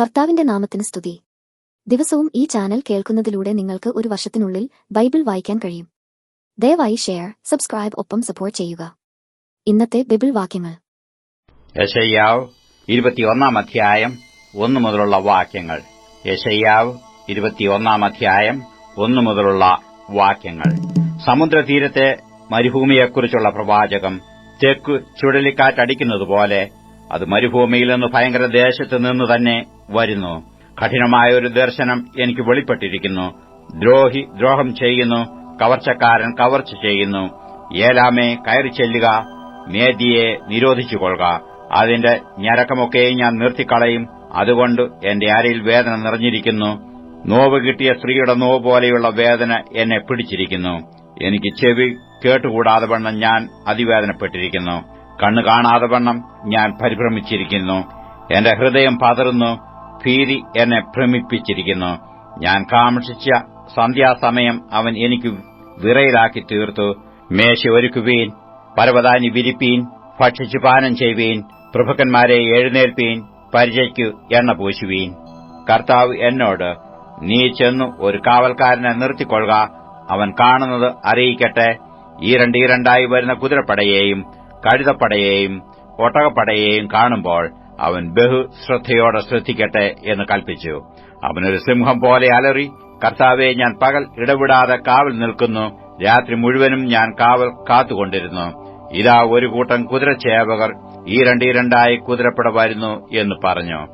കർത്താവിന്റെ നാമത്തിന് സ്തുതി. ദിവസവും ഈ ചാനൽ കേൾക്കുന്നതിലൂടെ നിങ്ങൾക്ക് ഒരു വർഷത്തിനുള്ളിൽ ബൈബിൾ വായിക്കാൻ കഴിയും. ദയവായി ഷെയർ സബ്സ്ക്രൈബ് ഒപ്പം സപ്പോർട്ട് ചെയ്യുക. ഇന്നത്തെ ബൈബിൾ വാക്യങ്ങൾ. യശയ്യാവ് ഇരുപത്തിയൊന്നാം അധ്യായം ഒന്നു മുതലുള്ള വാക്യങ്ങൾ. യശയ്യാവ് ഇരുപത്തിയൊന്നാം അധ്യായം ഒന്നു മുതലുള്ള വാക്യങ്ങൾ. സമുദ്രതീരത്തെ മരുഭൂമിയെക്കുറിച്ചുള്ള പ്രവാചകം തെക്ക് ചുഴലിക്കാറ്റടിക്കുന്നതുപോലെ അത് മരുഭൂമിയിൽ നിന്ന് ഭയങ്കര ദേശത്ത് നിന്ന് തന്നെ വരുന്നു. കഠിനമായ ഒരു ദർശനം എനിക്ക് വെളിപ്പെട്ടിരിക്കുന്നു. ദ്രോഹി ദ്രോഹം ചെയ്യുന്നു. കവർച്ചക്കാരൻ കവർച്ച ചെയ്യുന്നു. ഏലാമേ കയറി ചെല്ലുക. മേദിയെ നിരോധിച്ചുകൊള്ളുക. അതിന്റെ ഞരക്കമൊക്കെയും ഞാൻ നിർത്തിക്കളയും. അതുകൊണ്ട് എന്റെ അരയിൽ വേദന നിറഞ്ഞിരിക്കുന്നു. നോവ് കിട്ടിയ സ്ത്രീയുടെ നോവ് പോലെയുള്ള വേദന എന്നെ പിടിച്ചിരിക്കുന്നു. എനിക്ക് ചെവി കേട്ടുകൂടാതെ വണ്ണം ഞാൻ അതിവേദനപ്പെട്ടിരിക്കുന്നു. കണ്ണു കാണാതെ വണ്ണം ഞാൻ പരിഭ്രമിച്ചിരിക്കുന്നു. എന്റെ ഹൃദയം പതറുന്നു. ഭീതി എന്നെ ഭ്രമിപ്പിച്ചിരിക്കുന്നു. ഞാൻ കാമക്ഷിച്ച സന്ധ്യാസമയം അവൻ എനിക്ക് വിറയിലാക്കി തീർത്തു. മേശ ഒരുക്കുവീൻ പരവതാനി വിരിപ്പീൻ ഭക്ഷിച്ചു പാനം ചെയ്യുവീൻ പ്രഭുക്കന്മാരെ എഴുന്നേൽപ്പീൻ പരിചയ്ക്കു എണ്ണ പൂശുവീൻ. കർത്താവ് എന്നോട് നീ ചെന്നു ഒരു കാവൽക്കാരനെ നിർത്തിക്കൊള്ളുക. അവൻ കാണുന്നത് അറിയിക്കട്ടെ. ഈരണ്ടീരണ്ടായി വരുന്ന കുതിരപ്പടയെയും കഴുതപ്പടയെയും ഒട്ടകപ്പടയെയും കാണുമ്പോൾ അവൻ ബഹു ശ്രദ്ധയോടെ ശ്രദ്ധിക്കട്ടെ എന്ന് കൽപ്പിച്ചു. അവനൊരു സിംഹം പോലെ അലറി കർത്താവെ ഞാൻ പകൽ ഇടവിടാതെ കാവൽ നിൽക്കുന്നു. രാത്രി മുഴുവനും ഞാൻ കാവൽ കാത്തുകൊണ്ടിരുന്നു. ഇതാ ഒരു കൂട്ടം കുതിരച്ചേവകർ ഈ രണ്ടീരണ്ടായി കുതിരപ്പട വരുന്നു എന്ന് പറഞ്ഞു.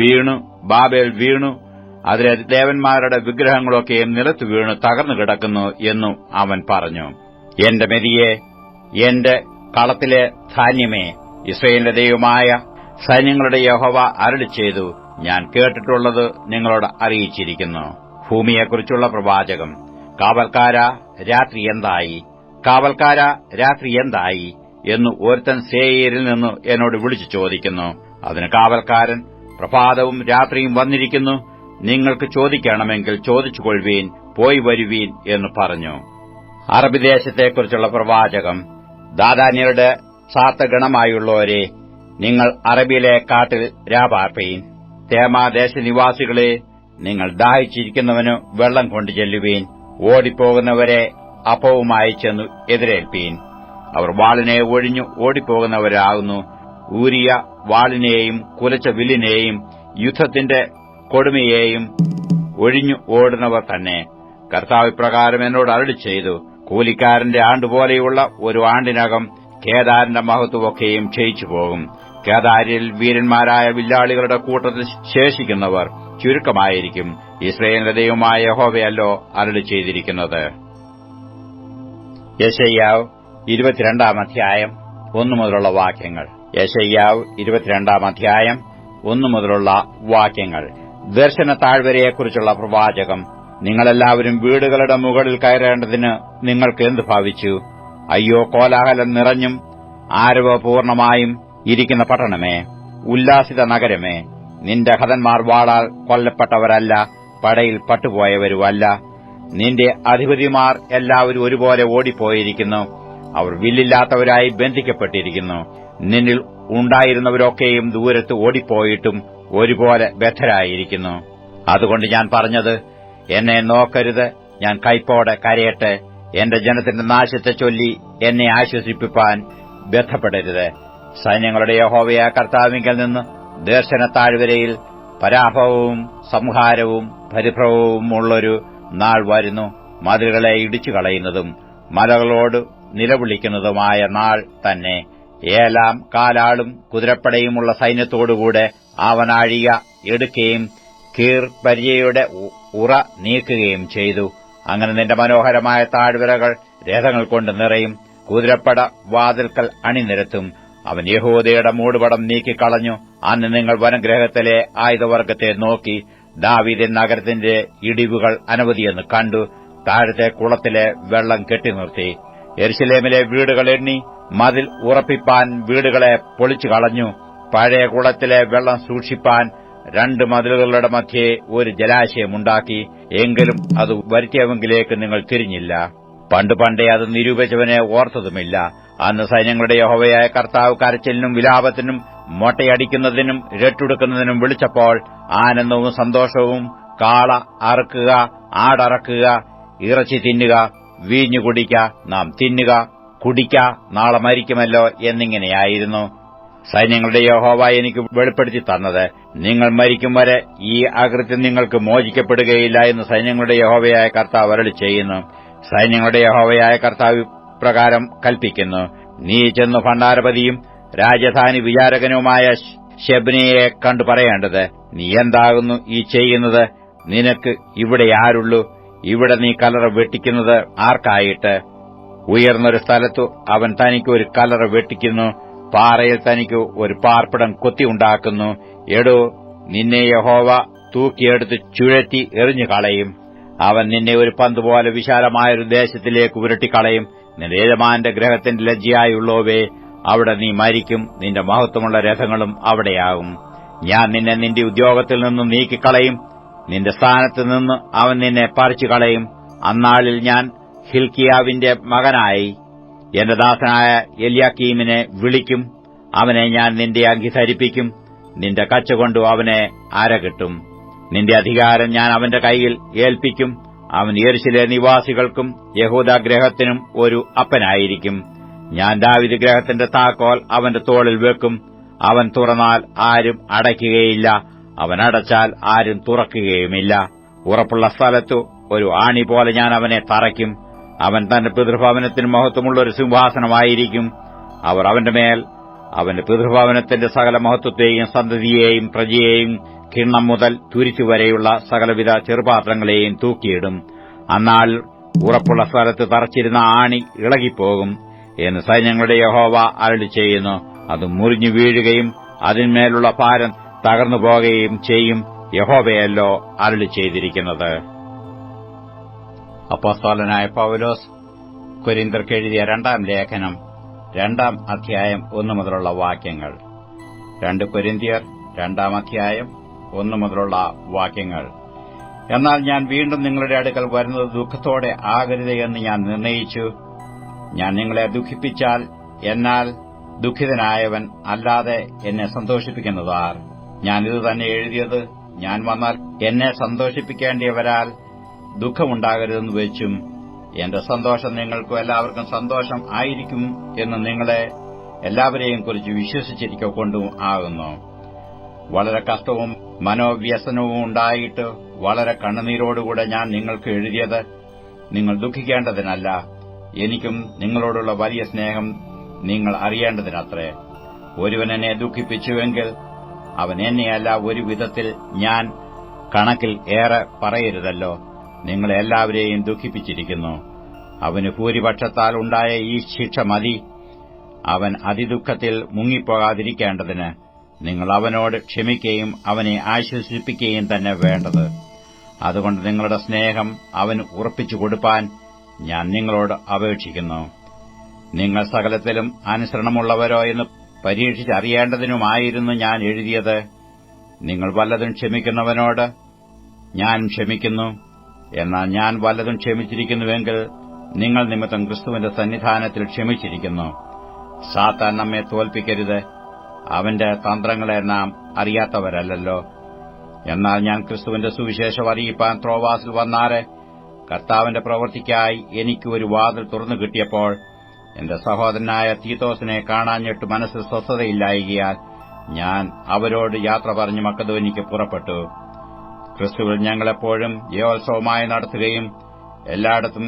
വീണു ബാബേൽ വീണു. അതിലെ ദേവന്മാരുടെ വിഗ്രഹങ്ങളൊക്കെയും നിലത്ത് വീണു തകർന്നു കിടക്കുന്നു എന്നും അവൻ പറഞ്ഞു. എന്റെ മെതിയെ എന്റെ കളത്തിലെ ധാന്യമേ ഇസ്രയേലിന്റെ ദൈവമായ സൈന്യങ്ങളുടെ യഹോവ അരളി ചെയ്തു. ഞാൻ കേട്ടിട്ടുള്ളത് നിങ്ങളോട് അറിയിച്ചിരിക്കുന്നു. ഭൂമിയെക്കുറിച്ചുള്ള പ്രവാചകം. കാവൽക്കാര രാത്രി എന്തായി? കാവൽക്കാര രാത്രി എന്തായി? എന്ന് ഒരുത്തൻ സേയരിൽ നിന്ന് എന്നോട് വിളിച്ചു ചോദിക്കുന്നു. അതിന് കാവൽക്കാരൻ പ്രഭാതവും രാത്രിയും വന്നിരിക്കുന്നു. നിങ്ങൾക്ക് ചോദിക്കണമെങ്കിൽ ചോദിച്ചുകൊള്ളുവീൻ പോയി വരുവീൻ എന്ന് പറഞ്ഞു. അറബി ദേശത്തെക്കുറിച്ചുള്ള പ്രവാചകം ദാദാന്യരുടെ സാത്തഗണമായുള്ളവരെ നിങ്ങൾ അറബിയിലെ കാട്ടിൽ രാപാർപ്പീൻ. തേമാദേശനിവാസികളെ നിങ്ങൾ ദാഹിച്ചിരിക്കുന്നവന് വെള്ളം കൊണ്ടു ചെല്ലുവീൻ. ഓടിപ്പോകുന്നവരെ അപ്പവുമായി ചെന്നു എതിരേൽപ്പീൻ. അവർ വാളിനെ ഒഴിഞ്ഞു ഓടിപ്പോകുന്നവരാകുന്നു. ഊരിയ വാളിനെയും കുലച്ച വില്ലിനെയും യുദ്ധത്തിന്റെ കൊടുമയെയും ഒഴിഞ്ഞു ഓടുന്നവർ തന്നെ. കർത്താവ് പ്രകാരം എന്നോട് അരളി ചെയ്തു കൂലിക്കാരന്റെ ആണ്ടുപോലെയുള്ള ഒരു ആണ്ടിനകം കേദാരിന്റെ മഹത്വമൊക്കെയും ക്ഷയിച്ചു പോകും. കേദാരിൽ വീരന്മാരായ വില്ലാളികളുടെ കൂട്ടത്തിൽ ശേഷിക്കുന്നവർ ചുരുക്കമായിരിക്കും. ഇസ്രയേലിന്റെ ദൈവമായ യഹോവയല്ലോ അരളി ചെയ്തിരിക്കുന്നത്. യശയ്യാവ് ഇരുപത്തിരണ്ടാം അധ്യായം ഒന്നു മുതലുള്ള വാക്യങ്ങൾ. യശയ്യാവ് ഇരുപത്തിരണ്ടാം അധ്യായം ഒന്നു മുതലുള്ള വാക്യങ്ങൾ. ദർശന താഴ്വരയെക്കുറിച്ചുള്ള പ്രവാചകം നിങ്ങളെല്ലാവരും വീടുകളുടെ മുകളിൽ കയറേണ്ടതിന് നിങ്ങൾക്ക് എന്ത് ഭാവിച്ചു? അയ്യോ കോലാഹലം നിറഞ്ഞും ആരവപൂർണമായും ഇരിക്കുന്ന പട്ടണമേ ഉല്ലാസിത നഗരമേ. നിന്റെ ഹതന്മാർ വാളാൽ കൊല്ലപ്പെട്ടവരല്ല പടയിൽ പട്ടുപോയവരുമല്ല. നിന്റെ അധിപതിമാർ എല്ലാവരും ഒരുപോലെ ഓടിപ്പോയിരിക്കുന്നു. അവർ വില്ലില്ലാത്തവരായി ബന്ധിക്കപ്പെട്ടിരിക്കുന്നു. നിന്നിൽ ഉണ്ടായിരുന്നവരൊക്കെയും ദൂരത്ത് ഓടിപ്പോയിട്ടും ഒരുപോലെ ബദ്ധരായിരിക്കുന്നു. അതുകൊണ്ട് ഞാൻ പറഞ്ഞത് എന്നെ നോക്കരുത്. ഞാൻ കൈപ്പോടെ കരയട്ടെ. എന്റെ ജനത്തിന്റെ നാശത്തെ ചൊല്ലി എന്നെ ആശ്വസിപ്പിപ്പാൻ ബന്ധപ്പെടരുത് സൈന്യങ്ങളുടെ യഹോവയ കർത്താവിങ്കൽ നിന്ന് ദർശന താഴ്വരയിൽ പരാഭവവും സംഹാരവും പരിഭ്രമവും ഉള്ളൊരു നാൾ വരുന്നു. മതിലുകളെ ഇടിച്ചു കളയുന്നതും മലകളോട് നിലവിളിക്കുന്നതുമായ നാൾ തന്നെ. ഏലാം കാലാളും കുതിരപ്പടയുമുള്ള സൈന്യത്തോടുകൂടെ അവനാഴിക എടുക്കുകയും കീർ പരിചയുടെ ഉറ നീക്കുകയും ചെയ്തു. അങ്ങനെ നിന്റെ മനോഹരമായ താഴ്വരകൾ രഥങ്ങൾ കൊണ്ട് നിറയും. കുതിരപ്പട വാതിൽക്കൽ അണിനിരത്തും. അവൻ യഹൂദയുടെ മൂടുപടം നീക്കിക്കളഞ്ഞു. അന്ന് നിങ്ങൾ വനഗ്രഹത്തിലെ ആയുധവർഗത്തെ നോക്കി. ദാവീദൻ നഗരത്തിന്റെ ഇടിവുകൾ അനവധിയെന്ന് കണ്ടു. താഴത്തെ കുളത്തിലെ വെള്ളം കെട്ടിനിർത്തി എരിശിലേമിലെ വീടുകൾ എണ്ണി മതിൽ ഉറപ്പിപ്പാൻ വീടുകളെ പൊളിച്ചു കളഞ്ഞു. പഴയ കുളത്തിലെ വെള്ളം സൂക്ഷിപ്പാൻ രണ്ട് മതിലുകളുടെ മധ്യേ ഒരു ജലാശയമുണ്ടാക്കി എങ്കിലും അത് വരുത്തിയവെങ്കിലേക്ക് നിങ്ങൾ തിരിഞ്ഞില്ല. പണ്ട് പണ്ടേ അത് നിരൂപിച്ചവനെ ഓർത്തതുമില്ല. അന്ന് സൈന്യങ്ങളുടെ യഹോവയായ കർത്താവ് കരച്ചിലിനും വിലാപത്തിനും മൊട്ടയടിക്കുന്നതിനും രട്ടുടുക്കുന്നതിനും വിളിച്ചപ്പോൾ ആനന്ദവും സന്തോഷവും കാള അറക്കുക ആടറക്കുക ഇറച്ചി തിന്നുക വീഞ്ഞു കുടിക്ക നാം തിന്നുക കുടിക്ക നാളെ മരിക്കുമല്ലോ എന്നിങ്ങനെയായിരുന്നു. സൈന്യങ്ങളുടെ യഹോവ എനിക്ക് വെളിപ്പെടുത്തി തന്നത്. നിങ്ങൾ മരിക്കും വരെ ഈ അകൃത്യം നിങ്ങൾക്ക് മോചിക്കപ്പെടുകയില്ല എന്ന് സൈന്യങ്ങളുടെ യഹോവയായ കർത്താവ് അരളി ചെയ്യുന്നു. സൈന്യങ്ങളുടെ യഹോവയായ കർത്താവ് പ്രകാരം കൽപ്പിക്കുന്നു. നീ ചെന്നു ഭണ്ഡാരപതിയും രാജധാനി വിചാരകനുമായ ഷെബ്നിയെ കണ്ടു പറയേണ്ടത്. നീ എന്താകുന്നു ഈ ചെയ്യുന്നത്? നിനക്ക് ഇവിടെ ആരുള്ളൂ? ഇവിടെ നീ കലറ വെട്ടിക്കുന്നത് ആർക്കായിട്ട്? ഉയർന്നൊരു സ്ഥലത്തു അവൻ തനിക്ക് ഒരു കലറ വെട്ടിക്കുന്നു. പാറയിൽ തനിക്ക് ഒരു പാർപ്പിടം കൊത്തിയുണ്ടാക്കുന്നു എടോ നിന്നെ യഹോവ തൂക്കിയെടുത്ത് ചുഴറ്റി എറിഞ്ഞു കളയും അവൻ നിന്നെ ഒരു പന്ത് പോലെ വിശാലമായൊരു ദേശത്തിലേക്ക് ഉരുട്ടിക്കളയും. നിന്റെ യജമാന്റെ ഗ്രഹത്തിന്റെ ലജ്ജയായുള്ളവേ അവിടെ നീ മരിക്കും. നിന്റെ മഹത്വമുള്ള രഥങ്ങളും അവിടെയാകും. ഞാൻ നിന്നെ നിന്റെ ഉദ്യോഗത്തിൽ നിന്നും നീക്കിക്കളയും. നിന്റെ സ്ഥാനത്ത് നിന്ന് അവൻ നിന്നെ പറിച്ചു കളയും അന്നാളിൽ ഞാൻ ഹിൽക്കിയാവിന്റെ മകനായി. എന്റെ ദാസനായ എല്യാക്കീമിനെ വിളിക്കും. അവനെ ഞാൻ നിന്റെ അങ്കി ധരിപ്പിക്കും നിന്റെ കച്ചുകൊണ്ടു അവനെ അരകിട്ടും നിന്റെ അധികാരം ഞാൻ അവന്റെ കൈയിൽ ഏൽപ്പിക്കും. അവൻ യെരുശിലെ നിവാസികൾക്കും യഹൂദാഗ്രഹത്തിനും ഒരു അപ്പനായിരിക്കും. ഞാൻ ദാവിദ് ഗ്രഹത്തിന്റെ താക്കോൽ അവന്റെ തോളിൽ വെക്കും. അവൻ തുറന്നാൽ ആരും അടയ്ക്കുകയില്ല. അവൻ അടച്ചാൽ ആരും തുറക്കുകയുമില്ല. ഉറപ്പുള്ള സ്ഥലത്തു ഒരു ആണി പോലെ ഞാൻ അവനെ തറയ്ക്കും. അവൻ തന്റെ പിതൃഭവനത്തിന് മഹത്വമുള്ള ഒരു സിംഹാസനമായിരിക്കും. അവർ അവന്റെ മേൽ അവന്റെ പിതൃഭവനത്തിന്റെ സകല മഹത്വത്തെയും സന്തതിയെയും പ്രജയെയും കിണ്ണം മുതൽ തുരിച്ചുവരെയുള്ള സകലവിധ ചെറുപാത്രങ്ങളെയും തൂക്കിയിടും. അന്നാൽ ഉറപ്പുള്ള സ്ഥലത്ത് തറച്ചിരുന്ന ആണി ഇളകിപ്പോകും എന്ന് സൈന്യങ്ങളുടെ യഹോവ അരളി ചെയ്യുന്നു. അത് മുറിഞ്ഞു വീഴുകയും അതിന്മേലുള്ള ഭാരം തകർന്നു പോകുകയും ചെയ്യും. യഹോവയല്ലോ അരളി ചെയ്തിരിക്കുന്നത്. അപ്പോസ്തോലനായ പൗലോസ് കൊരിന്തർക്ക് എഴുതിയ രണ്ടാം ലേഖനം രണ്ടാം അധ്യായം ഒന്നു മുതലുള്ള വാക്യങ്ങൾ. രണ്ട് കൊരിന്തിയർ രണ്ടാം അധ്യായം ഒന്നു മുതലുള്ള വാക്യങ്ങൾ. എന്നാൽ ഞാൻ വീണ്ടും നിങ്ങളുടെ അടുക്കൽ വരുന്നത് ദുഃഖത്തോടെ ആകരുത് എന്ന് ഞാൻ നിർണയിച്ചു. ഞാൻ നിങ്ങളെ ദുഃഖിപ്പിച്ചാൽ എന്നാൽ ദുഃഖിതനായവൻ അല്ലാതെ എന്നെ സന്തോഷിപ്പിക്കുന്നതാർ. ഞാനിത് തന്നെ എഴുതിയത് ഞാൻ വന്നാൽ എന്നെ സന്തോഷിപ്പിക്കേണ്ടിയവരാൽ ദുഃഖമുണ്ടാകരുതെന്ന് വെച്ചും എന്റെ സന്തോഷം നിങ്ങൾക്കും എല്ലാവർക്കും സന്തോഷം ആയിരിക്കും എന്ന് നിങ്ങളെ എല്ലാവരെയും കുറിച്ച് വിശ്വസിച്ചിരിക്കൊണ്ടും ആകുന്നു. വളരെ കഷ്ടവും മനോവ്യസനവും ഉണ്ടായിട്ട് വളരെ കണ്ണുനീരോടുകൂടെ ഞാൻ നിങ്ങൾക്ക് എഴുതിയത് നിങ്ങൾ ദുഃഖിക്കേണ്ടതിനല്ല. എനിക്കും നിങ്ങളോടുള്ള വലിയ സ്നേഹം നിങ്ങൾ അറിയേണ്ടതിനത്രേ. ഒരുവൻ എന്നെ ദുഃഖിപ്പിച്ചുവെങ്കിൽ അവൻ എന്നെയല്ല ഒരു വിധത്തിൽ ഞാൻ കണക്കിൽ ഏറെ പറയരുതല്ലോ. നിങ്ങളെ എല്ലാവരെയും ദുഃഖിപ്പിച്ചിരിക്കുന്നു. അവന് ഭൂരിപക്ഷത്താൽ ഉണ്ടായ ഈ ശിക്ഷ മതി. അവൻ അതിദുഃഖത്തിൽ മുങ്ങിപ്പോകാതിരിക്കേണ്ടതിന് നിങ്ങൾ അവനോട് ക്ഷമിക്കുകയും അവനെ ആശ്വസിപ്പിക്കുകയും തന്നെ വേണ്ടത്. അതുകൊണ്ട് നിങ്ങളുടെ സ്നേഹം അവന് ഉറപ്പിച്ചു കൊടുപ്പാൻ ഞാൻ നിങ്ങളോട് അപേക്ഷിക്കുന്നു. നിങ്ങൾ സകലത്തിലും അനുസരണമുള്ളവരോ എന്ന് പരീക്ഷിച്ചറിയേണ്ടതിനുമായിരുന്നു ഞാൻ എഴുതിയത്. നിങ്ങൾ വല്ലതും ക്ഷമിക്കുന്നവനോട് ഞാൻ ക്ഷമിക്കുന്നു. എന്നാൽ ഞാൻ വല്ലതും ക്ഷമിച്ചിരിക്കുന്നുവെങ്കിൽ നിങ്ങൾ നിമിത്തം ക്രിസ്തുവിന്റെ സന്നിധാനത്തിൽ ക്ഷമിച്ചിരിക്കുന്നു. സാത്താൻ നമ്മെ തോൽപ്പിക്കരുത്. അവന്റെ തന്ത്രങ്ങളെ നാം അറിയാത്തവരല്ലോ എന്നാൽ ഞാൻ ക്രിസ്തുവിന്റെ സുവിശേഷം അറിയിപ്പാൻ ത്രോവാസിൽ വന്നാറെ കർത്താവിന്റെ പ്രവൃത്തിക്കായി എനിക്ക് ഒരു വാതിൽ തുറന്നു കിട്ടിയപ്പോൾ എന്റെ സഹോദരനായ തീത്തോസിനെ കാണാഞ്ഞിട്ട് മനസ്സിൽ സ്വസ്ഥതയില്ലായികയാൽ ഞാൻ അവരോട് യാത്ര പറഞ്ഞു മക്കതോനിക്ക് പുറപ്പെട്ടു. ക്രിസ്തുവിൽ ഞങ്ങളെപ്പോഴും യോത്സവമായി നടത്തുകയും എല്ലായിടത്തും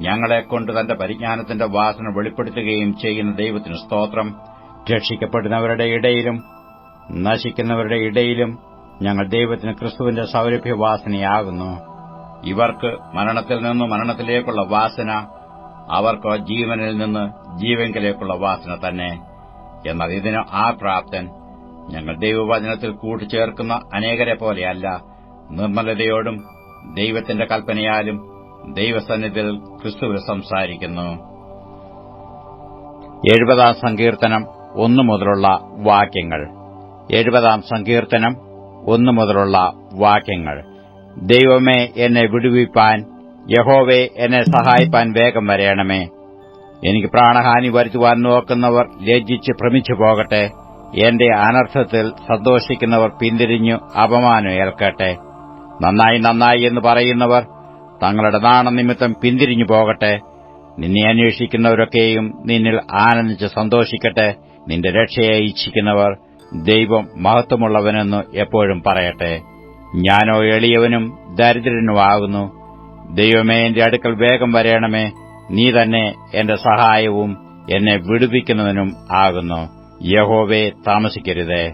ഞങ്ങളെക്കൊണ്ട് തന്റെ പരിജ്ഞാനത്തിന്റെ വാസന വെളിപ്പെടുത്തുകയും ചെയ്യുന്ന ദൈവത്തിന് സ്തോത്രം. രക്ഷിക്കപ്പെടുന്നവരുടെ ഇടയിലും നശിക്കുന്നവരുടെ ഇടയിലും ഞങ്ങൾ ദൈവത്തിന് ക്രിസ്തുവിന്റെ സൗരഭ്യവാസനയാകുന്നു ഇവർക്ക് മരണത്തിൽ നിന്ന് മരണത്തിലേക്കുള്ള വാസന അവർക്ക് ജീവനിൽ നിന്ന് ജീവങ്കിലേക്കുള്ള വാസന തന്നെ. എന്നാൽ ഇതിന് ആ പ്രാപ്തൻ ഞങ്ങൾ ദൈവവചനത്തിൽ കൂട്ടിച്ചേർക്കുന്ന അനേകരെ പോലെയല്ല നിർമ്മലതയോടും ദൈവത്തിന്റെ കൽപ്പനയാലും ദൈവസന്നിധിയിൽ ക്രിസ്തുവിൽ സംസാരിക്കുന്നു. എഴുപതാം സങ്കീർത്തനം ഒന്നു മുതലുള്ള വാക്യങ്ങൾ. എഴുപതാം സങ്കീർത്തനം ഒന്നു മുതലുള്ള വാക്യങ്ങൾ. ദൈവമേ എന്നെ വിടുവിപ്പാൻ യഹോവെ എന്നെ സഹായിപ്പാൻ വേഗം വരയണമേ എനിക്ക് പ്രാണഹാനി വരുത്തുവാൻ നോക്കുന്നവർ ലജ്ജിച്ച് ഭ്രമിച്ചു പോകട്ടെ. എന്റെ അനർത്ഥത്തിൽ സന്തോഷിക്കുന്നവർ പിന്തിരിഞ്ഞു അപമാനം ഏൽക്കട്ടെ. നന്നായി നന്നായി എന്ന് പറയുന്നവർ തങ്ങളുടെ നാണനിമിത്തം പിന്തിരിഞ്ഞു പോകട്ടെ. നിന്നെ അന്വേഷിക്കുന്നവരൊക്കെയും നിന്നിൽ ആനന്ദിച്ച് സന്തോഷിക്കട്ടെ. നിന്റെ രക്ഷയെ ഇച്ഛിക്കുന്നവർ ദൈവം മഹത്വമുള്ളവനെന്ന് എപ്പോഴും പറയട്ടെ. ഞാനോ എളിയവനും ദരിദ്രനുമാകുന്നു. ദൈവമേ എന്റെ അടുക്കൽ വേഗം വരയണമേ നീ തന്നെ എന്റെ സഹായവും എന്നെ വിടുപ്പിക്കുന്നവനും ആകുന്നു. യഹോവേ താമസിക്കരുതേ.